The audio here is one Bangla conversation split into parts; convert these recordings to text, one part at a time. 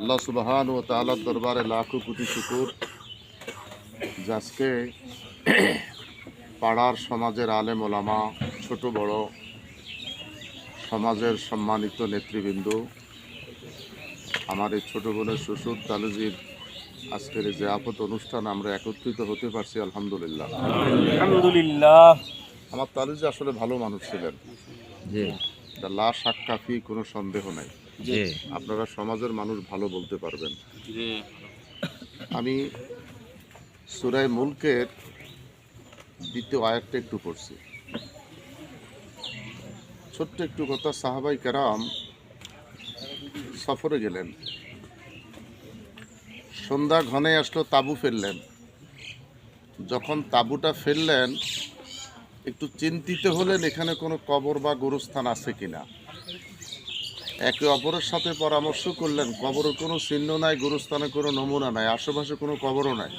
আল্লাহ সুবাহান ও তালার দরবারে লাখো কোটি শুকুর। যে আজকে পাড়ার সমাজের আলেম ওলামা ছোট বড় সমাজের সম্মানিত নেতৃবৃন্দ আমার এই ছোট বোনের শ্বশুর তালুজির আজকের এই যে আপত অনুষ্ঠান আমরা একত্রিত হতে পারছি আলহামদুলিল্লাহ। আলহামদুলিল্লাহ। আমার তালুজি আসলে ভালো মানুষ ছিলেন। জি। তা লা সাক্কাফি কোনো সন্দেহ নাই। জি। আপনারা সমাজের মানুষ ভালো বলতে পারবেন। আমি সুরাই মুলকের দ্বিতীয় আয়াতটা একটু পড়ছি। ছোট্ট একটু কথা সাহাবাই কেরাম সফরে গেলেন। সন্ধ্যা ঘনে আসলো তাবু ফেললেন। যখন তাবুটা ফেললেন একটু চিন্তিত হলেন এখানে কোনো কবর বা গোরস্থান আছে কিনা। একে অপরের সাথে পরামর্শ করলেন, কবরের কোনো চিহ্ন নাই, গুরুস্থানে কোনো নমুনা নাই, আশেপাশে কোনো কবরও নাই।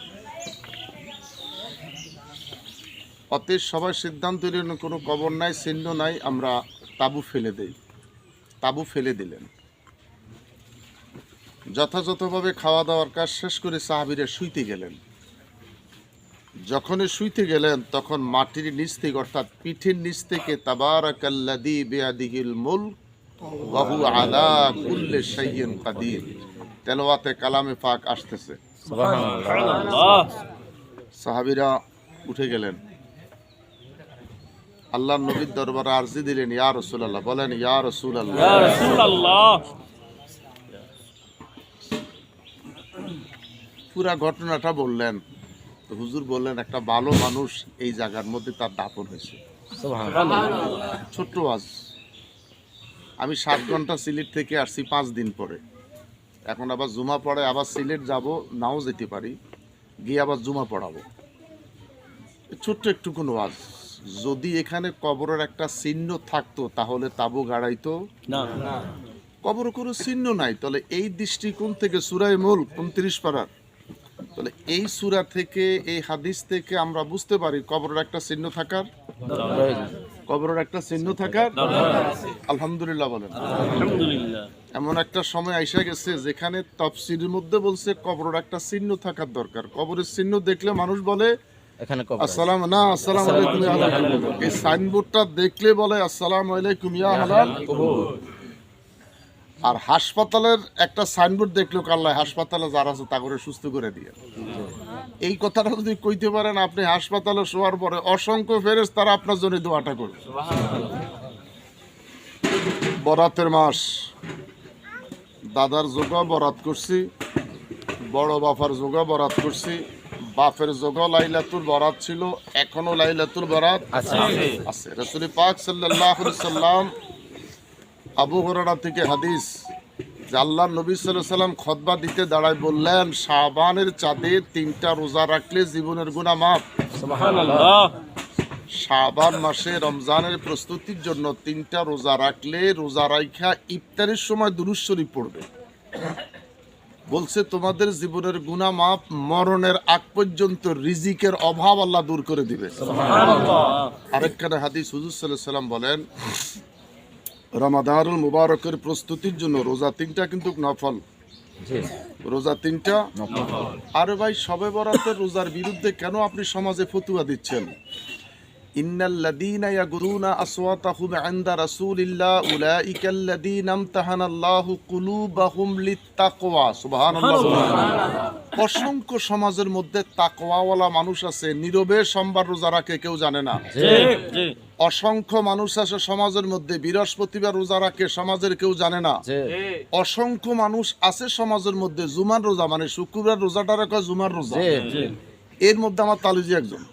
অতএব সবাই সিদ্ধান্ত নিলেন, কোনো কবর নাই, চিহ্ন নাই, আমরা তাবু ফেলে দেই। তাবু ফেলে দিলেন। যথাযথভাবে খাওয়া দাওয়ার কাজ শেষ করে সাহাবিরে শুইতে গেলেন। যখনই শুইতে গেলেন, তখন মাটির নিচ থেকে, অর্থাৎ পিঠের নিচ থেকে তাবারাকাল্লাদি বেয়াদিহিল মুল্ক ওয়াহু আলা কুল্লে শাইইন কাদির। তেলাওয়াতে কালামে পাক আসতেছে। সুবহানাল্লাহ। উঠে গেলেন। আল্লাহ নবীর দরবারে আরজি দিলেন ইয়া রাসূলুল্লাহ। বলেন ইয়া পুরা ঘটনাটা বললেন। হুজুর বললেন একটা ভালো মানুষ এই জায়গার মধ্যে তার দাপন হয়েছে। ছোট্ট আজ আমি সাত ঘণ্টা সিলেট থেকে আসছি পাঁচ দিন পরে। এখন আবার জুমা পড়ে আবার সিলেট যাব নাও যেতে পারি। গিয়ে আবার জুমা পড়াবো। ছোট্ট একটু কোনো আজ। যদি এখানে কবরের একটা চিহ্ন থাকতো তাহলে তাবু গাড়াইতো? না। কবর কোনো চিহ্ন নাই। তাহলে এই দৃষ্টিকোণ থেকে সুরাই মূল উনত্রিশ পাড়ার তাহলে এই সুরা থেকে এই হাদিস থেকে আমরা বুঝতে পারি কবরের একটা চিহ্ন থাকার? কবরের একটা চিহ্ন থাকার আলহামদুলিল্লাহ বলেন। এমন একটা সময় আইসা গেছে যেখানে তফসিলের মধ্যে বলছে কবরের একটা চিহ্ন থাকার দরকার। কবরের চিহ্ন দেখলে মানুষ বলে এখানে কবর আছে। আসসালাম না আসসালাম আলাইকুম এই সাইনবোর্ডটা দেখলে বলে আসসালাম আলাইকুম ইয়া আহলাল আর হাসপাতালের একটা সাইনবোর্ড দেখল কাল্লায় হাসপাতালে যারা আছে তা করে সুস্থ করে দিয়ে। এই কথাটা যদি কইতে পারেন আপনি হাসপাতালে শোয়ার পরে অসংখ্য ফেরেস তারা আপনার জন্য দোয়াটা করবে। বরাতের মাস দাদার যোগা বরাত করছি বড় বাফার যোগা বরাত করছি বাপের যোগা লাইলাতুর বরাত ছিল এখনও লাইলাতুর বরাত আছে। রসুল পাক আলাইহি সাল্লাম আবু হুরায়রা থেকে হাদিস যে আল্লাহ নবী আলাইহি সাল্লাম খতবা দিতে দাঁড়ায় বললেন শাবানের চাঁদে তিনটা রোজা রাখলে জীবনের গুনাহ মাফ। শাবান মাসে রমজানের প্রস্তুতির জন্য তিনটা রোজা রাখলে রোজা রাইখা ইফতারের সময় দুরুদ শরীফ পড়বে। বলছে তোমাদের জীবনের গুনাহ মাফ মরণের আগ পর্যন্ত রিজিকের অভাব আল্লাহ দূর করে দিবে। আরেকখানে হাদিস হুজুর সাল্লাহ সাল্লাম বলেন রমাদানুল মুবারকের প্রস্তুতির জন্য রোজা তিনটা কিন্তু নফল। রোজা তিনটা। আরে ভাই সবে বরাতের রোজার বিরুদ্ধে কেন আপনি সমাজে ফতুয়া দিচ্ছেন? ইন্নাল্লাযীনা ইয়াগুরুনা আসওয়াতাহুম ইনদা রাসূলিল্লাহ উলাইকাল্লাযীনা ইমতাহানাল্লাহু কুলুবাহুম লিত্তাকওয়া। সুবহানাল্লাহ। অসংখ্য সমাজের মধ্যে তাকওয়াওয়ালা মানুষ আছে নীরবে সোমবার রোজা রাখে কেউ জানে না। অসংখ্য মানুষ আছে সমাজের মধ্যে বৃহস্পতিবার রোজা রাখে সমাজের কেউ জানে না। অসংখ্য মানুষ আছে সমাজের মধ্যে জুমার রোজা মানে শুক্রবার রোজাটা রাখা জুমার রোজা। এর মধ্যে আমার তালিজি একজন।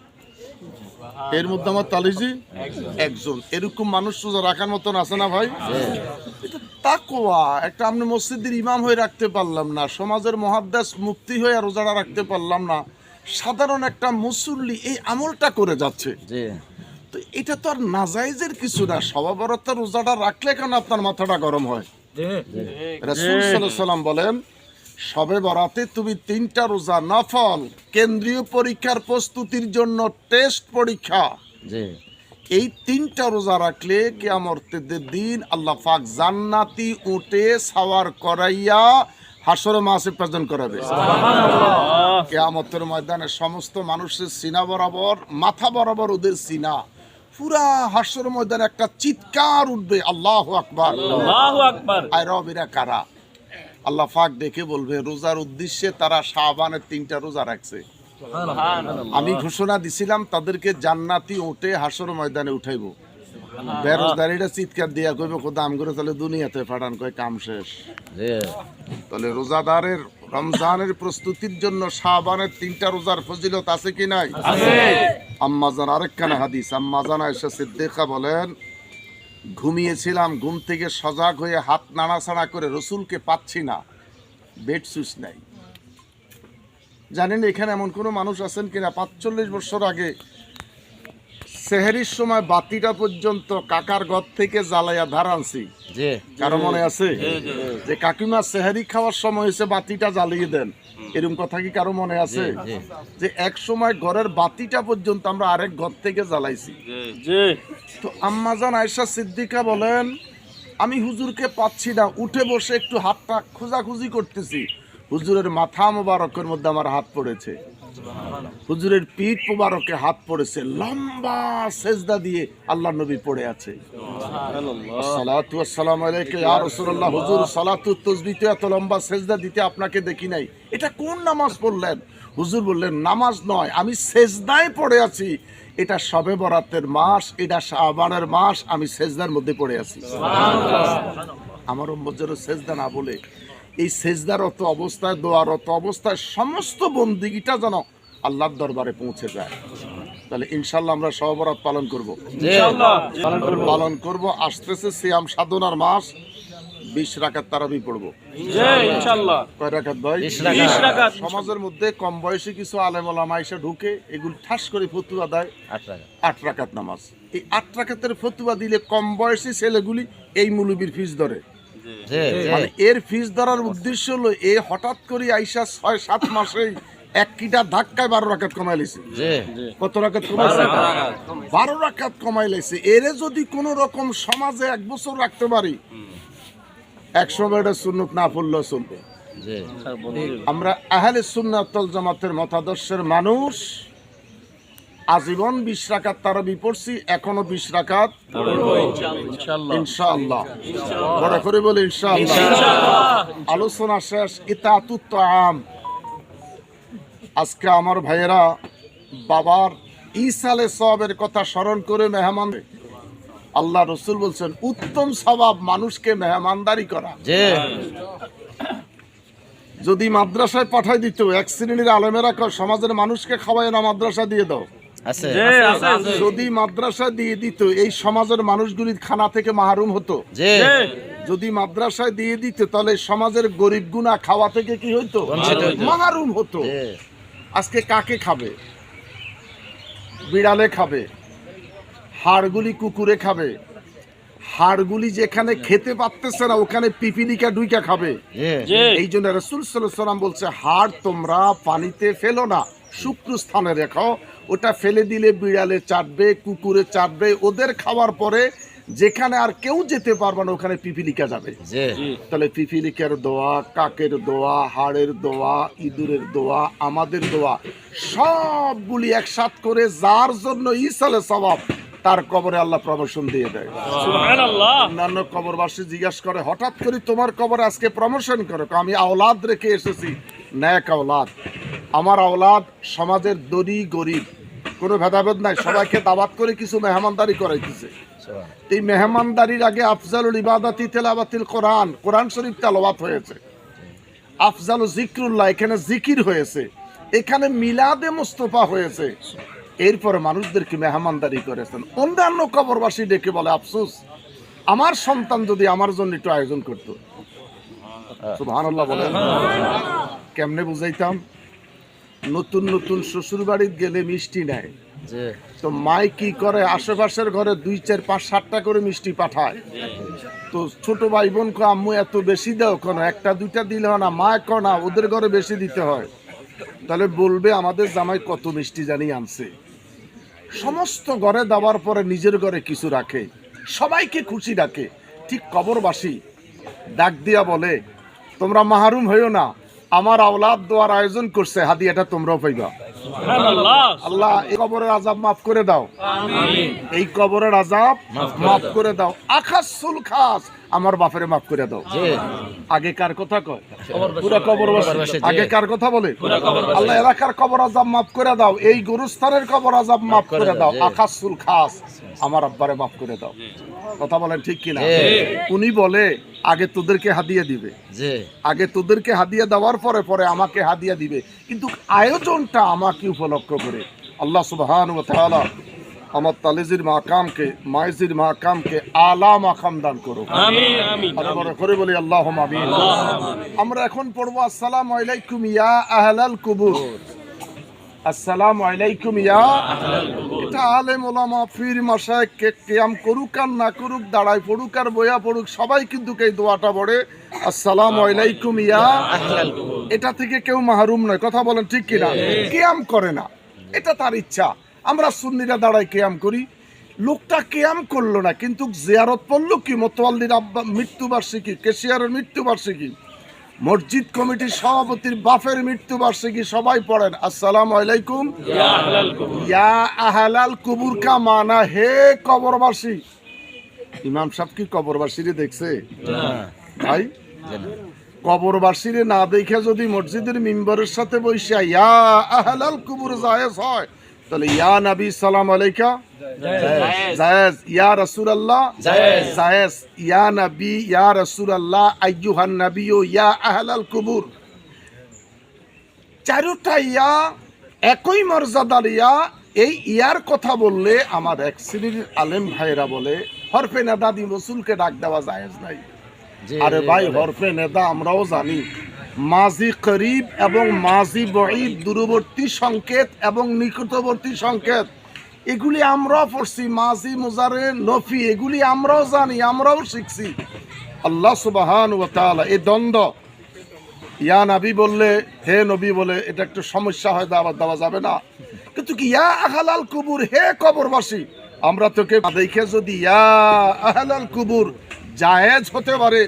এর মধ্যে আমার তালিজি একজন। এরকম মানুষ রোজা রাখার মতন আছে না ভাই? তাকোয়া একটা আপনি মসজিদের ইমাম হয়ে রাখতে পারলাম না সমাজের মহাদ্দাস মুক্তি হয়ে রোজাটা রাখতে পারলাম না। সাধারণ একটা মুসল্লি এই আমলটা করে যাচ্ছে। তো এটা তো আর নাজাইজের কিছু না সবাবরত রোজাটা রাখলে কেন আপনার মাথাটা গরম হয়? রাসূল সাল্লাম বলেন সবে বরাতে তুমি তিনটা রোজা নফল কেন্দ্রীয় পরীক্ষার প্রস্তুতির জন্য টেস্ট পরীক্ষা। জি। এই তিনটা রোজা রাখলে কেয়ামতের দিন আল্লাহ পাক জান্নাতি উঠে সাওয়ার করাইয়া হাসরে মাসে প্রেজেন্ট করাবে। কেয়ামতের ময়দানে সমস্ত মানুষের সিনা বরাবর মাথা বরাবর ওদের সিনা। পুরা হাসর ময়দানে একটা চিৎকার উঠবে আল্লাহ আকবার। আল্লাহু আকবার। আয় রবিরা কারা? আল্লাহ পাক দেখে বলবে রোজার উদ্দেশ্যে তারা শাহবানের তিনটা রোজা রাখছে। আমি ঘোষণা দিছিলাম তাদেরকে জান্নাতি উঠে হাসর ময়দানে উঠাইবো। বেরোজগারিটা চিৎকার দিয়া কইবে খোদা আম করে তাহলে দুনিয়াতে ফাটান কয় কাম শেষ। তাহলে রোজাদারের রমজানের প্রস্তুতির জন্য শাহবানের তিনটা রোজার ফজিলত আছে কি নাই? আম্মাজান আরেকখানে হাদিস আম্মাজান আয়েশা সিদ্দিকা বলেন ঘুমিয়েছিলাম ঘুম থেকে সজাগ হয়ে হাত নাড়াচাড়া করে রসুলকে পাচ্ছি না। বেড সুইচ নাই। জানেন এখানে এমন কোনো মানুষ আছেন কিনা? পাঁচচল্লিশ বছর আগে সেহেরির সময় বাতিটা পর্যন্ত কাকার ঘর থেকে জ্বালাইয়া ধার আনছি। কারও মনে আছে? যে কাকিমা সেহারি খাওয়ার সময় হয়েছে বাতিটা জ্বালিয়ে দেন। এরকম কথা কি কারও মনে আছে? যে এক সময় ঘরের বাতিটা পর্যন্ত আমরা আরেক ঘর থেকে জ্বালাইছি। তো আম্মাজান আয়সা সিদ্দিকা বলেন আমি হুজুরকে পাচ্ছি না উঠে বসে একটু হাতটা খোঁজাখুঁজি করতেছি। হুজুরের মাথা মোবারকের মধ্যে আমার হাত পড়েছে। হুজুরের পিঠ মোবারকে হাত পড়েছে লম্বা সেজদা দিয়ে আল্লাহ নবী পড়ে আছে। সালাতু আসসালামু আলাইকা ইয়া রাসূলুল্লাহ। হুজুর সালাতু তাসবিতে এত লম্বা সেজদা দিতে আপনাকে দেখি নাই। এটা কোন নামাজ পড়লেন? হুজুর বললেন নামাজ নয় আমি সেজদায় পড়ে আছি। এটা সবে বরাতের মাস এটা শাবানের মাস আমি সেজদার মধ্যে পড়ে আছি। আমার উম্মতেরও সেজদা না বলে এই সেজদারত অবস্থায় দোয়ারত অবস্থায় সমস্ত বন্দিগিটা যেন আল্লাহর দরবারে পৌঁছে যায়। তাহলে ইনশাল্লাহ আমরা সহবরাত পালন করব। পালন করব। আসতেছে সিয়াম সাধনার মাস। বিশ রাকাত তারাবি পড়ব। জি কয় রাকাত ভাই? বিশ বিশ রাকাত। সমাজের মধ্যে কম বয়সী কিছু আলেম ওলামা এসে ঢুকে এগুলো ঠাস করে ফতুয়া দেয়। আট রাকাত নামাজ। এই আট রাকাতের ফতুয়া দিলে কম বয়সী ছেলেগুলি এই মুলুবির ফিস ধরে। মানে এর ফিস ধরার উদ্দেশ্য হলো এ হঠাৎ করে আইসা ছয় সাত মাসেই এক কিটা ধাক্কায় বারো রাকাত কমাই লেছে জি। কত রাকাত কমাইছে? বারো রাকাত কমাই লেছে এরে যদি কোন রকম সমাজে এক বছর রাখতে পারি একশো বেড়ে সুন্নত না পড়লেও চলবে। আমরা আহলে সুন্নাতল জামাতের মতাদর্শের মানুষ। আজীবন বিশ রাকাত তারাবি পড়ছি এখনও বিশ রাকাত ইনশাআল্লাহ। ইনশাআল্লাহ। বড় করে বলে ইনশাআল্লাহ। আলোচনা শেষ ইতাতুত আম আজকে আমার ভাইয়েরা বাবার ইসালে সবের কথা স্মরণ করে মেহমান আল্লাহ রসুল বলছেন উত্তম স্বভাব মানুষকে মেহমানদারি করা। জি। যদি মাদ্রাসায় পাঠাই দিত এক শ্রেণির আলমেরা সমাজের মানুষকে খাওয়ায় না মাদ্রাসা দিয়ে দাও। যদি মাদ্রাসা দিয়ে দিত এই সমাজের মানুষগুলি খানা থেকে মাহরুম হতো। যদি মাদ্রাসায় দিয়ে দিত তাহলে সমাজের গরিব গুণা খাওয়া থেকে কি হইতো? মাহরুম। হতো। আজকে কাকে খাবে? বিড়ালে খাবে। হাড়গুলি কুকুরে খাবে। হাড়গুলি যেখানে খেতে পারতেছে না ওখানে পিপিলিকা ডুইকা খাবে। এই জন্য রসুল সাল্লাম বলছে হাড় তোমরা পানিতে ফেলো না শুক্র স্থানে রেখো ওটা ফেলে দিলে বিড়ালে চাটবে কুকুরে চাটবে। ওদের খাওয়ার পরে যেখানে আর কেউ যেতে পারবে না ওখানে পিপিলিকা যাবে। জি। তাহলে পিপিলিকার দোয়া কাকের দোয়া হাড়ের দোয়া ইঁদুরের দোয়া আমাদের দোয়া সবগুলি একসাথ করে যার জন্য ইসালে সবাব তার কবরে আল্লাহ প্রমোশন দিয়ে দেয়। সুবহানাল্লাহ। অন্যান্য কবরবাসী জিজ্ঞাসা করে হঠাৎ করে তোমার কবরে আজকে প্রমোশন করো? আমি আওলাদ রেখে এসেছি। ন্যাক আওলাদ। আমার আওলাদ সমাজের দরি গরিব। কোনো ভেদাভেদ নাই, সবাইকে দাবাত করে কিছু মেহমানদারি করাইতেছে। এই মেহমানদারির আগে আফজালুল ইবাদাতি তেলাবাতিল কোরআন কোরআন শরীফ তেলাওয়াত হয়েছে। আফজাল জিক্রুল্লাহ এখানে জিকির হয়েছে। এখানে মিলাদে মুস্তফা হয়েছে। এরপরে মানুষদেরকে মেহমানদারি করেছেন। অন্যান্য কবরবাসী ডেকে বলে, আফসোস, আমার সন্তান যদি আমার জন্য একটু আয়োজন করতো। সুবহানাল্লাহ বলেন। কেমনে বুঝাইতাম? নতুন নতুন শ্বশুর বাড়িতে গেলে মিষ্টি নেয়। তো মাই কি করে আশেপাশের ঘরে দুই চার পাঁচ সাতটা করে মিষ্টি পাঠায়। তো ছোট ভাই বোন কো আম্মু এত বেশি দাও কেন? একটা দুইটা দিলে না। মা কো না ওদের ঘরে বেশি দিতে হয়। তাহলে বলবে আমাদের জামাই কত মিষ্টি জানি আনছে। সমস্ত ঘরে দেওয়ার পরে নিজের ঘরে কিছু রাখে। সবাইকে খুশি রাখে। ঠিক কবরবাসী ডাক দিয়া বলে তোমরা মাহরুম হইও না। আমার আওলাদ দোয়ার আয়োজন করছে হাদিয়াটা তোমরাও পাইবা। আল্লাহ এই কবরের আজাব মাফ করে দাও। এই কবরের আজাব মাফ করে দাও। আকাশুল খাস আমার বাপেরে মাফ করে দাও। জি। আগে কার কথা কয়? পুরা কবরবাসী, আগে কার কথা বলে? আল্লাহ এলাকার কবর আজাব মাফ করে দাও। এই গুরুস্থানের কবর আজাব মাফ করে দাও, জি। আকাশুল খাস আমার আব্বারে মাফ করে দাও। কথা বলেন ঠিক কিনা। উনি বলে আগে তোদেরকে হাদিয়া দিবে। আগে তোদেরকে হাদিয়া দেওয়ার পরে পরে আমাকে হাদিয়া দিবে। কিন্তু আয়োজনটা আমাকে উপলক্ষ করে? আল্লাহ সুবহান ও তালা আমার তালিজির মাকামকে মাইজির মাকামকে আলা মাকাম দান করো করে বলি আল্লাহ আমরা এখন পড়ব আসসালাম আলাইকুম ইয়া আহলাল কুবুর। আসসালামু আলাইকুম ইয়া। এটা আলেম ওলামা, পীর মাসায় কে কিয়াম করুক আর না করুক, দাঁড়ায় পড়ুক আর বয়া পড়ুক, সবাই কিন্তু এই দোয়াটা পড়ে। আসসালামু আলাইকুম ইয়া। এটা থেকে কেউ মাহরুম নয়, কথা বলেন ঠিক কিনা? কিয়াম করে না, এটা তার ইচ্ছা। আমরা সুন্নিরা দাঁড়ায় কিয়াম করি। লোকটা কেয়াম করল না, কিন্তু জিয়ারত পড়ল কি? মোতোয়াল্লির আব্বা, মৃত্যুবার্ষিকী, কেশিয়ারের মৃত্যুবার্ষিকী। মসজিদ কমিটির সভাপতির বাফের মৃত্যুবার্ষিকী সবাই পড়েন। আসসালাম আলাইকুম। ইয়া আহলাল কুবুর কা মানা হে কবরবাসী। ইমাম সাহেব কি কবরবাসীরে দেখছে? ভাই, কবরবাসীরে না দেখে যদি মসজিদের মিম্বরের সাথে বসে ইয়া আহলাল কুবুর জায়েজ হয় তাহলে ইয়া নবী সালাম আলাইকা? জায়েজ। ইয়া রাসূলুল্লাহ? জায়েজ। জায়েজ। ইয়া নবী ইয়া রাসূলুল্লাহ আইয়ুহান নবী ইয়া আহলাল কুবুর। চারোটা ইয়া একই মর্যাদার ইয়া এই ইয়ার কথা বললে আমার এক শ্রেণির আলেম ভাইরা বলে হরফে নেদা দি রসুলকে ডাক দেওয়া জায়েজ নাই। আরে ভাই। হরফে নেদা আমরাও জানি। মাজি করিব এবং মাজি বঈদ দূরবর্তী সংকেত এবং নিকটবর্তী সংকেত। এগুলি আমরাও পড়ছি, মাজি মুজারে নফি, এগুলি আমরাও জানি, আমরাও শিখছি। আল্লাহ সুবাহান ওয়া তাআলা এই দ্বন্দ্ব। ইয়া নবী বললে, হে নবী বলে, এটা একটু সমস্যা হয়, দাওয়াত দেওয়া যাবে না। কিন্তু কি, ইয়া আহালাল কুবুর, হে কবরবাসী, আমরা তোকে দেখে যদি ইয়া আহলাল কুবুর জায়েজ হতে পারে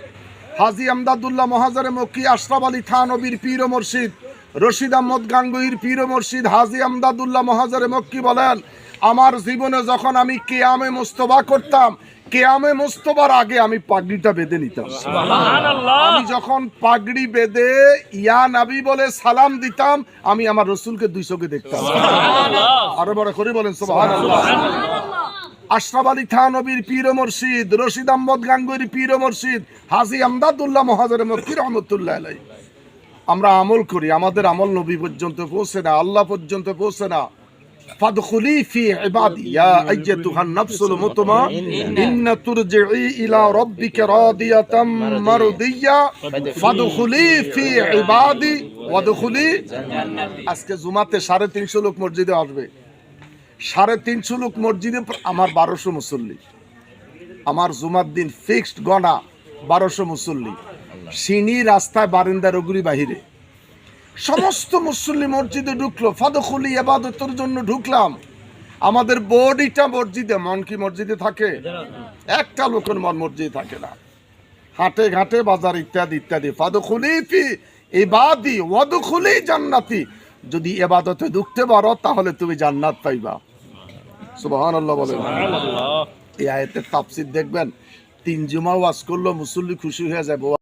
হাজি আমদাদুল্লাহ মহাজারে মক্কি আশরাফ আলী থানবীর পীর মুর্শিদ রশিদ আহমদ গাঙ্গুইর পীর মুর্শিদ হাজি আমদাদুল্লাহ মহাজারে মক্কি বলেন আমার জীবনে যখন আমি কেয়ামে মুস্তবা করতাম কেয়ামে মুস্তবার আগে আমি পাগড়িটা বেঁধে নিতাম। আমি যখন পাগড়ি বেঁধে ইয়া নাবি বলে সালাম দিতাম আমি আমার রসুলকে দুই চোখে দেখতাম। আরও বড় করে বলেন সুবহানাল্লাহ। আশরাফ আলী থানবীর পীর মুর্শিদ, রশিদ আহমদ গাঙ্গুর পীর মুর্শিদ, হাজি আমদাদুল্লাহ মহাজরে মক্কি রহমতুল্লাহ আলাই আমরা আমল করি, আমাদের আমল নবী পর্যন্ত পৌঁছে না, আল্লাহ পর্যন্ত পৌঁছে না। আজকে জুমাতে সাড়ে তিনশো লোক মসজিদে আসবে। সাড়ে তিনশো লোক মসজিদে আমার বারোশো মুসল্লি। আমার জুমার দিন ফিক্সড গণা বারোশো মুসল্লি। সিনি রাস্তায় বারিন্দার ওগুলি বাহিরে। সমস্ত মুসল্লি মসজিদে ঢুকলো ফাদখুলি এবাদতের জন্য ঢুকলাম। আমাদের বডিটা মসজিদে মন কি মসজিদে থাকে। একটা লোকের মন মসজিদে থাকে না। হাটে ঘাটে বাজার ইত্যাদি ইত্যাদি। ফাদখুলি ফি ইবাদি ওয়াদখুলি জান্নাতি। যদি এবাদতে ঢুকতে পারো তাহলে তুমি জান্নাত পাইবা। সুবহানাল্লাহ বলেন। সুবহানাল্লাহ। এই আয়াতের তাফসীর দেখবেন তিন জুমা ওয়াজ করল মুসল্লি খুশি হয়ে যাবে।